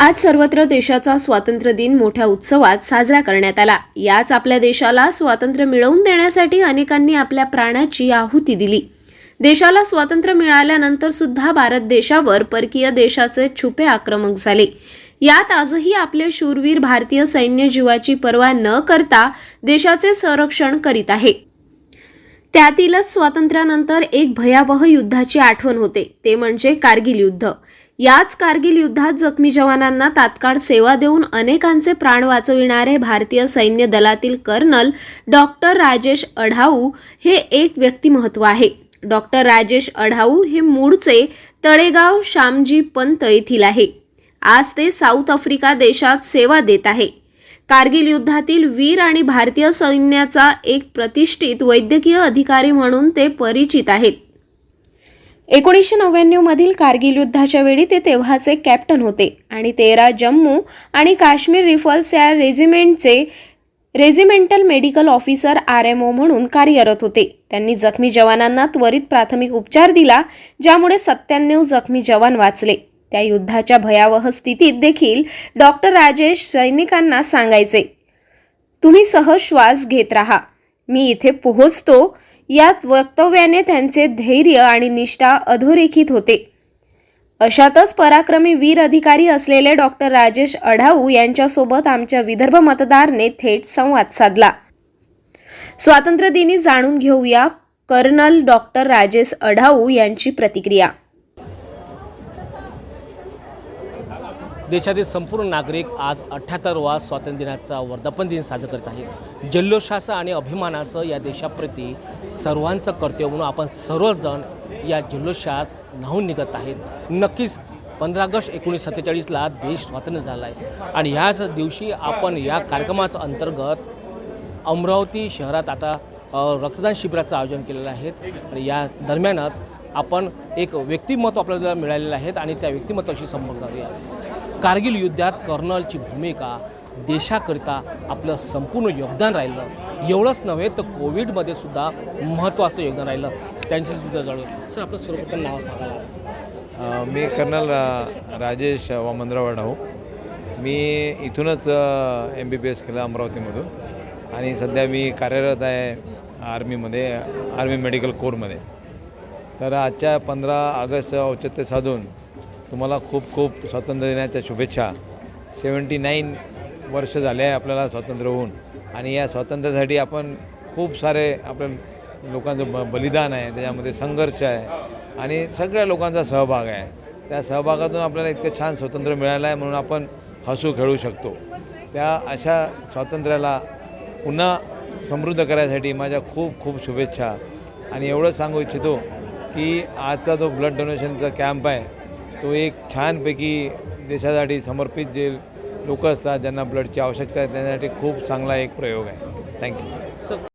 आज सर्वत्र देशाचा स्वातंत्र्य दिन मोठ्या उत्सवात साजरा करण्यात आला. याच आपल्या देशाला स्वातंत्र्य मिळवून देण्यासाठी अनेकांनी आपल्या प्राणाची आहुती दिली. देशाला स्वातंत्र्य मिळाल्यानंतर सुद्धा भारत देशावर परकीय देशाचे छुपे आक्रमक झाले. यात आजही आपले शूरवीर भारतीय सैन्य जीवाची पर्वा न करता देशाचे संरक्षण करीत आहे. त्यातीलच स्वातंत्र्यानंतर एक भयावह युद्धाची आठवण होते ते म्हणजे कारगिल युद्ध. याच कारगिल युद्धात जखमी जवानांना तात्काळ सेवा देऊन अनेकांचे प्राण वाचविणारे भारतीय सैन्य दलातील कर्नल डॉक्टर राजेश अढाऊ हे एक व्यक्तिमत्व आहे. डॉक्टर राजेश अढाऊ हे मूळचे तळेगाव श्यामजी पंत येथील आहे. आज ते साऊथ आफ्रिका देशात सेवा देत आहे. कारगिल युद्धातील वीर आणि भारतीय सैन्याचा एक प्रतिष्ठित वैद्यकीय अधिकारी म्हणून ते परिचित आहेत. एकोणीसशे नव्याण्णवमधील कारगिल युद्धाच्या वेळी ते तेव्हाचे कॅप्टन होते आणि तेरा जम्मू आणि काश्मीर रिफल्स या रेजिमेंटचे regimental medical officer R M O म्हणून कार्यरत होते. त्यांनी जखमी जवानांना त्वरित प्राथमिक उपचार दिला ज्यामुळे सत्त्याण्णव जखमी जवान वाचले. त्या युद्धाच्या भयावह स्थितीत देखील डॉक्टर राजेश सैनिकांना सांगायचे तुम्ही सहज श्वास घेत राहा. मी इथे पोहोचतो. या वक्तव्याने त्यांचे धैर्य आणि निष्ठा अधोरेखित होते. अशातच पराक्रमी वीर अधिकारी असलेले डॉक्टर राजेश अढाऊ यांच्यासोबत आमच्या विदर्भ मतदारने थेट संवाद साधला. स्वातंत्र्यदिनी जाणून घेऊया कर्नल डॉक्टर राजेश अढाऊ यांची प्रतिक्रिया. देशातील संपूर्ण नागरिक आज अठ्ठ्याहत्तरवा स्वातंत्र्य दिनाचा वर्धापन दिन साजरा करत आहेत. जल्लोषाचं आणि अभिमानाचं या देशाप्रती सर्वांचं कर्तव्य म्हणून आपण सर्वजण या जल्लोषात न्हावून निघत आहेत. नक्कीच पंधरा ऑगस्ट एकोणीसशे सत्तेचाळीसला देश स्वातंत्र्य झाला आहे आणि ह्याच दिवशी आपण या कार्यक्रमाच्या अंतर्गत अमरावती शहरात आता रक्तदान शिबिराचं आयोजन केलेलं आहे. आणि या दरम्यानच आपण एक व्यक्तिमत्व आपल्याला मिळालेलं आहे आणि त्या व्यक्तिमत्वाशी संपर्क करूया कारगिल युद्धात कर्नलची भूमिका देशाकरिता आपलं संपूर्ण योगदान राहिलं. एवढंच नव्हे तर कोविडमध्ये सुद्धा महत्त्वाचं योगदान राहिलं. त्यांची सुद्धा जाणून सर आपलं सर्वप्रथम नाव सांगा. मी कर्नल रा राजेश वामनराव हो मी इथूनच एम बी बी एस केलं अमरावतीमधून. आणि सध्या मी कार्यरत आहे आर्मीमध्ये आर्मी मेडिकल कोरमध्ये. तर आजच्या पंधरा ऑगस्ट औचित्य साधून तुम्हाला खूप खूप स्वातंत्र्य दिनाच्या शुभेच्छा. सेवन्टी नाईन वर्ष झाले आहे आपल्याला स्वातंत्र्य होऊन. आणि या स्वातंत्र्यासाठी आपण खूप सारे आपल्या लोकांचं ब बलिदान आहे. त्याच्यामध्ये संघर्ष आहे. आणि सगळ्या लोकांचा सहभाग आहे. त्या सहभागातून आपल्याला इतकं छान स्वातंत्र्य मिळालं आहे म्हणून आपण हसू खेळू शकतो. त्या अशा स्वातंत्र्याला पुन्हा समृद्ध करायसाठी माझ्या खूप खूप शुभेच्छा. आणि एवढंच सांगू इच्छितो की आजचा जो ब्लड डोनेशनचा कॅम्प आहे तो एक छानपैकी देशासाठी समर्पित जे लोक असतात ज्यांना ब्लडची आवश्यकता आहे त्यांच्यासाठी खूप चांगला एक प्रयोग आहे. Thank you sir